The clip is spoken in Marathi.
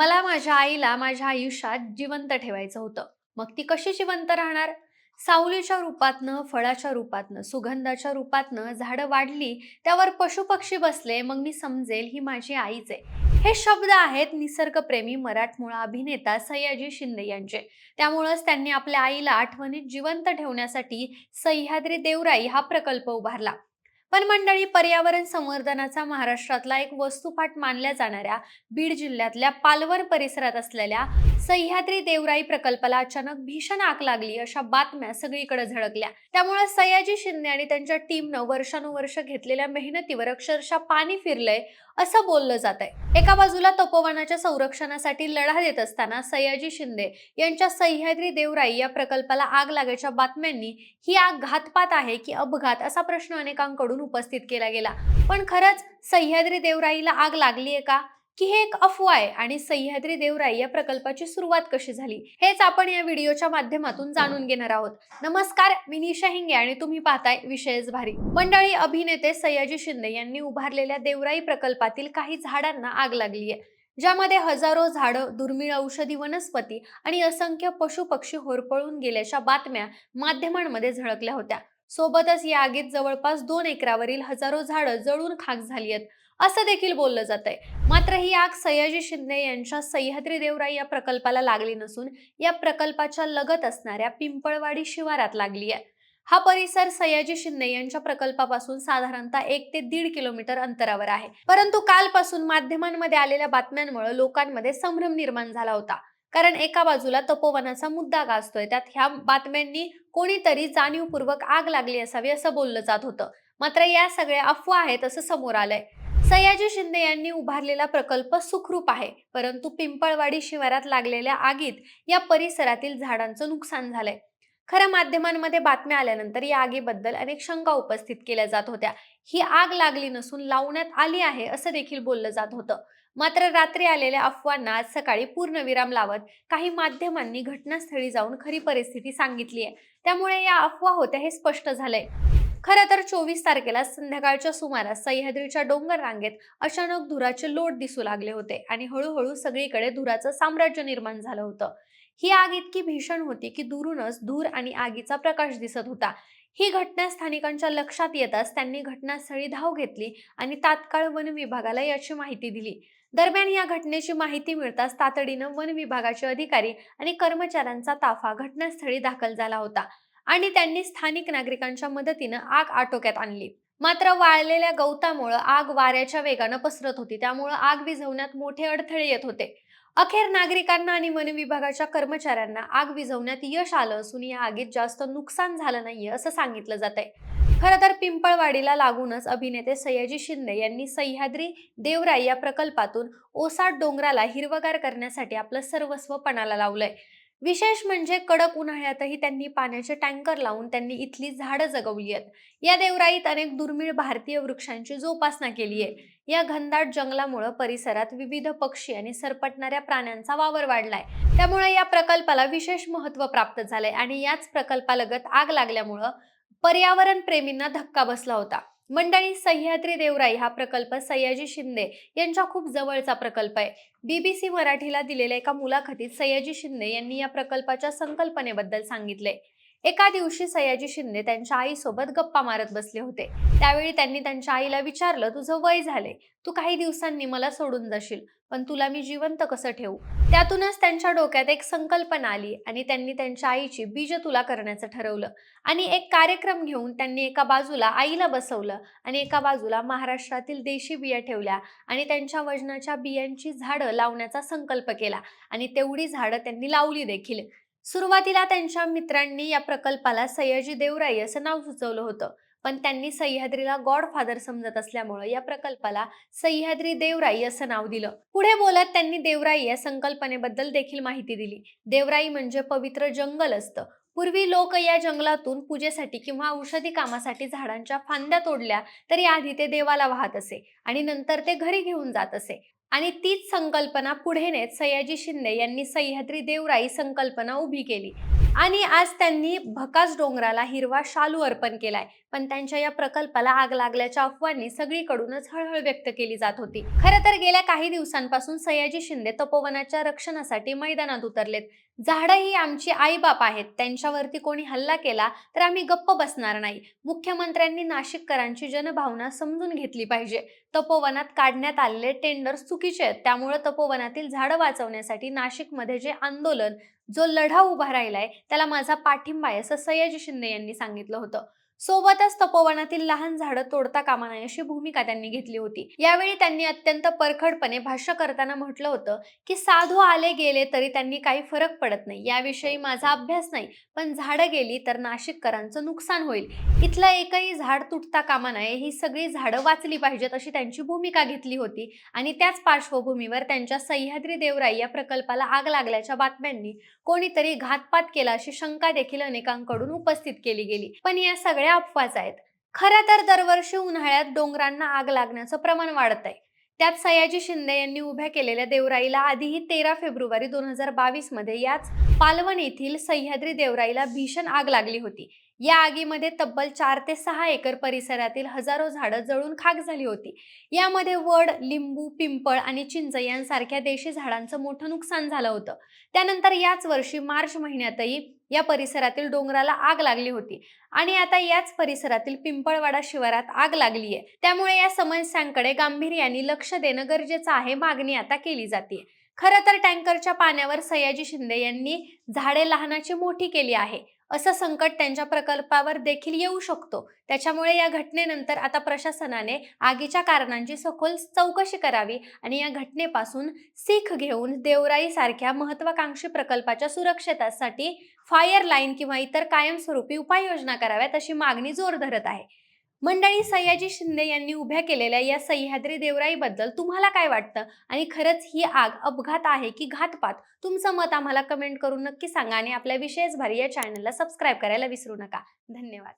मला माझ्या आईला माझ्या आयुष्यात जिवंत ठेवायचं होतं. मग ती कशी जिवंत राहणार? सावलीच्या रूपातनं फळाच्या रूपातनं सुगंधाच्या रूपातनं झाडं वाढली त्यावर पशुपक्षी बसले मग मी समजेल ही माझी आईच आहे. हे शब्द आहेत निसर्गप्रेमी मराठमोळा अभिनेता सयाजी शिंदे यांचे. त्यामुळंच त्यांनी आपल्या आईला आठवणीत जिवंत ठेवण्यासाठी सह्याद्री देवराई हा प्रकल्प उभारला. पण मंडळी पर्यावरण संवर्धनाचा महाराष्ट्रातला एक वस्तुपाठ मानल्या जाणाऱ्या बीड जिल्ह्यातल्या पालवर परिसरात असलेल्या सह्याद्री देवराई प्रकल्पाला अचानक भीषण आग लागली अशा बातम्या सगळीकडे झळकल्या. त्यामुळे सयाजी शिंदे आणि त्यांच्या टीमनं वर्षानुवर्ष घेतलेल्या मेहनतीवर अक्षरशः पाणी फिरलंय असं बोललं जात आहे एका बाजूला तपोवनाच्या संरक्षणासाठी लढा देत असताना सयाजी शिंदे यांच्या सह्याद्री देवराई या प्रकल्पाला आग लागायच्या बातम्यांनी ही आग घातपात आहे की अपघात असा प्रश्न अनेकांकडून उपस्थित केला गेला. पण खरंच सह्याद्री देवराईला आग लागली आहे का? की हे एक अफवा आहे आणि सह्याद्री देवराई या प्रकल्पाची सुरुवात कशी झाली? हेच आपण या व्हिडिओच्या माध्यमातून जाणून घेणार आहोत. नमस्कार मी निशा हिंगे आणि तुम्ही पाहताय विषयच भारी. मंडळी अभिनेते सयाजी शिंदे यांनी उभारलेल्या देवराई प्रकल्पातील काही झाडांना आग लागली आहे ज्यामध्ये हजारो झाडं दुर्मिळ औषधी वनस्पती आणि असंख्य पशुपक्षी होरपळून गेल्याच्या बातम्या माध्यमांमध्ये झळकल्या होत्या. सोबतच या आगीत जवळपास दोन एकरावरील हजारो झाडं जळून खाक झाली आहेत असं देखील बोललं जात आहे मात्र ही आग सयाजी शिंदे यांच्या सह्याद्री देवराई या प्रकल्पाला लागली नसून या प्रकल्पाच्या लगत असणाऱ्या पिंपळवाडी शिवारात लागली आहे. हा परिसर सयाजी शिंदे यांच्या प्रकल्पापासून साधारणतः एक ते दीड किलोमीटर अंतरावर आहे. परंतु कालपासून माध्यमांमध्ये आलेल्या बातम्यांमुळे लोकांमध्ये संभ्रम निर्माण झाला होता. कारण एका बाजूला तपोवनाचा मुद्दा गाजतोय. त्यात ह्या बातम्यांनी कोणीतरी जाणीवपूर्वक आग लागली असावी असं बोललं जात होतं. मात्र या सगळ्या अफवा आहेत असं समोर आलंय. सयाजी शिंदे यांनी उभारलेला प्रकल्प सुखरूप आहे परंतु पिंपळवाडी शिवारात लागलेल्या आगीत या परिसरातील झाडांचं नुकसान झालंय. खरं माध्यमांमध्ये बातम्या आल्यानंतर या आगीबद्दल अनेक शंका उपस्थित केल्या जात होत्या. ही आग लागली नसून लावण्यात आली आहे असं देखील बोललं जात होतं. मात्र रात्री आलेल्या अफवांना आज सकाळी पूर्णविराम लावत काही माध्यमांनी घटनास्थळी जाऊन खरी परिस्थिती सांगितली आहे. त्यामुळे या अफवा होत्या हे स्पष्ट झालंय. खरं तर चोवीस तारखेला संध्याकाळच्या सुमारास सह्याद्रीच्या डोंगर रांगेत अचानक धुराचे लोट दिसू लागले होते आणि हळूहळू सगळीकडे धुराचं साम्राज्य निर्माण झालं होतं. ही आग इतकी भीषण होती की दुरूनच धूर आणि आगीचा प्रकाश दिसत होता. ही घटना स्थानिकांच्या लक्षात येताच त्यांनी घटनास्थळी धाव घेतली आणि तात्काळ वन विभागाला याची माहिती दिली. दरम्यान या घटनेची माहिती मिळताच तातडीनं वन विभागाचे अधिकारी आणि कर्मचाऱ्यांचा ताफा घटनास्थळी दाखल झाला होता आणि त्यांनी स्थानिक नागरिकांच्या मदतीनं आग आटोक्यात आणली. मात्र वाळलेल्या गवतामुळं आग वाऱ्याच्या वेगानं पसरत होती. त्यामुळं आग विझवण्यात मोठे अडथळे येत होते. अखेर नागरिकांना आणि वन विभागाच्या कर्मचाऱ्यांना आग विझवण्यात यश आलं असून या आगीत जास्त नुकसान झालं नाहीये असं सांगितलं जात आहे खरं तर पिंपळवाडीला लागूनच अभिनेते सयाजी शिंदे यांनी सह्याद्री देवराई या प्रकल्पातून ओसाड डोंगराला हिरवगार करण्यासाठी आपलं सर्वस्व पणाला लावलंय. विशेष म्हणजे कडक उन्हाळ्यातही त्यांनी पाण्याचे टँकर लावून त्यांनी इथली झाडं जगवली आहेत. या देवराईत अनेक दुर्मिळ भारतीय वृक्षांची जोपासना केली आहे या घनदाट जंगलामुळे परिसरात विविध पक्षी आणि सरपटणाऱ्या प्राण्यांचा वावर वाढलाय. त्यामुळे या प्रकल्पाला विशेष महत्त्व प्राप्त झालंय आणि याच प्रकल्पालगत आग लागल्यामुळं पर्यावरण प्रेमींना धक्का बसला होता. मंडळी सह्याद्री देवराई हा प्रकल्प सयाजी शिंदे यांच्या खूप जवळचा प्रकल्प आहे. बीबीसी मराठीला दिलेल्या एका मुलाखतीत सयाजी शिंदे यांनी या प्रकल्पाच्या संकल्पनेबद्दल सांगितले एका दिवशी सयाजी शिंदे त्यांच्या आईसोबत गप्पा मारत बसले होते. त्यावेळी त्यांनी त्यांच्या आईला विचारलं तुझं वय झाले तू काही दिवसांनी मला सोडून जाशील पण तुला मी जिवंत कसं ठेवू? त्यातूनच त्यांच्या डोक्यात एक संकल्पना आली आणि त्यांनी त्यांच्या आईची बीज तुला करण्याचं ठरवलं आणि एक कार्यक्रम घेऊन त्यांनी एका बाजूला आईला बसवलं आणि एका बाजूला महाराष्ट्रातील देशी बिया ठेवल्या आणि त्यांच्या वजनाच्या बियांची झाडं लावण्याचा संकल्प केला आणि तेवढी झाडं त्यांनी लावली देखील. सुरुवातीला त्यांच्या मित्रांनी या प्रकल्पाला सयाजी देवराई असं नाव सुचवलं होतं. पण त्यांनी सह्याद्रीला गॉडफादर समजत असल्यामुळे या प्रकल्पाला सह्याद्री देवराई असं नाव दिलं. पुढे बोलत त्यांनी देवराई या संकल्पनेबद्दल देखील माहिती दिली. देवराई म्हणजे पवित्र जंगल असतं. पूर्वी लोक या जंगलातून पूजेसाठी किंवा औषधी कामासाठी झाडांच्या फांद्या तोडल्या तरी आधी ते देवाला वाहत असे आणि नंतर ते घरी घेऊन जात असे. आणि तीच संकल्पना पुढे नेत सयाजी शिंदे यांनी सह्याद्री देवराई संकल्पना उभी केली. आणि आज त्यांनी भकास डोंगराला हिरवा शालू अर्पण केलाय. पण त्यांच्या या प्रकल्पाला आग लागल्याच्या अफवांनी सगळीकडूनच हळहळ व्यक्त केली जात होती. खरं तर गेल्या काही दिवसांपासून सयाजी शिंदे तपोवनाच्या रक्षणासाठी मैदानात उतरलेत. झाडं ही आमची आईबाप आहेत. त्यांच्यावरती कोणी हल्ला केला तर आम्ही गप्प बसणार नाही. मुख्यमंत्र्यांनी नाशिककरांची जनभावना समजून घेतली पाहिजे. तपोवनात काढण्यात आलेले टेंडर चुकीचे आहेत. त्यामुळे तपोवनातील झाडं वाचवण्यासाठी नाशिकमध्ये जे आंदोलन जो लढा उभा राहिलाय त्याला माझा पाठिंबा आहे असं सयाजी शिंदे यांनी सांगितलं होतं. सोबतच तपोवनातील लहान झाडं तोडता कामा नये अशी भूमिका त्यांनी घेतली होती. यावेळी त्यांनी अत्यंत परखडपणे भाष्य करताना म्हटलं होतं की साधू आले गेले तरी त्यांनी काही फरक पडत नाही. याविषयी माझा अभ्यास नाही पण झाडं गेली तर नाशिककरांचं नुकसान होईल. इथलं एकही झाड तुटता कामा नये ही सगळी झाडं वाचली पाहिजेत अशी त्यांची भूमिका घेतली होती आणि त्याच पार्श्वभूमीवर त्यांच्या सह्याद्री देवराई या प्रकल्पाला आग लागल्याच्या बातम्यांनी कोणीतरी घातपात केला अशी शंका देखील अनेकांकडून उपस्थित केली गेली. पण या सगळ्या अफवाच आहेत. खरं तर दरवर्षी उन्हाळ्यात डोंगरांना आग लागण्याचं प्रमाण वाढत आहे त्यात सयाजी शिंदे यांनी उभ्या केलेल्या देवराईला आधीही तेरा फेब्रुवारी दोन हजार बावीसमध्ये याच पालवण येथील सह्याद्री देवराईला भीषण आग लागली होती. या आगीमध्ये तब्बल चार ते सहा एकर परिसरातील हजारो झाडं जळून खाक झाली होती. यामध्ये वड लिंबू पिंपळ आणि चिंच यांसारख्या देशी झाडांचं मोठं नुकसान झालं होतं. त्यानंतर याच वर्षी मार्च महिन्यातही या परिसरातील डोंगराला आग लागली होती. आणि आता याच परिसरातील पिंपळवाडा शिवारात आग लागली आहे त्यामुळे या समस्यांकडे गांभीर्याने लक्ष देणं गरजेचं आहे मागणी आता केली जाते. खरं तर टँकरच्या पाण्यावर सयाजी शिंदे यांनी झाडे लहानाची मोठी केली आहे. असं संकट त्यांच्या प्रकल्पावर देखील येऊ शकतो. त्याच्यामुळे या घटनेनंतर आता प्रशासनाने आगीच्या कारणांची सखोल चौकशी करावी आणि या घटनेपासून सीख घेऊन देवराई सारख्या महत्वाकांक्षी प्रकल्पाच्या सुरक्षेसाठी फायर लाईन किंवा इतर कायमस्वरूपी उपाययोजना कराव्यात अशी मागणी जोर धरत आहे. मंडळी सयाजी शिंदे यांनी उभ्या केलेल्या या सह्याद्री देवराईबद्दल तुम्हाला काय वाटतं? आणि खरंच ही आग अपघात आहे की घातपात? तुमचं मत आम्हाला कमेंट करून नक्की सांगा आणि आपल्या विशेष भारी या चॅनलला सबस्क्राईब करायला विसरू नका. धन्यवाद.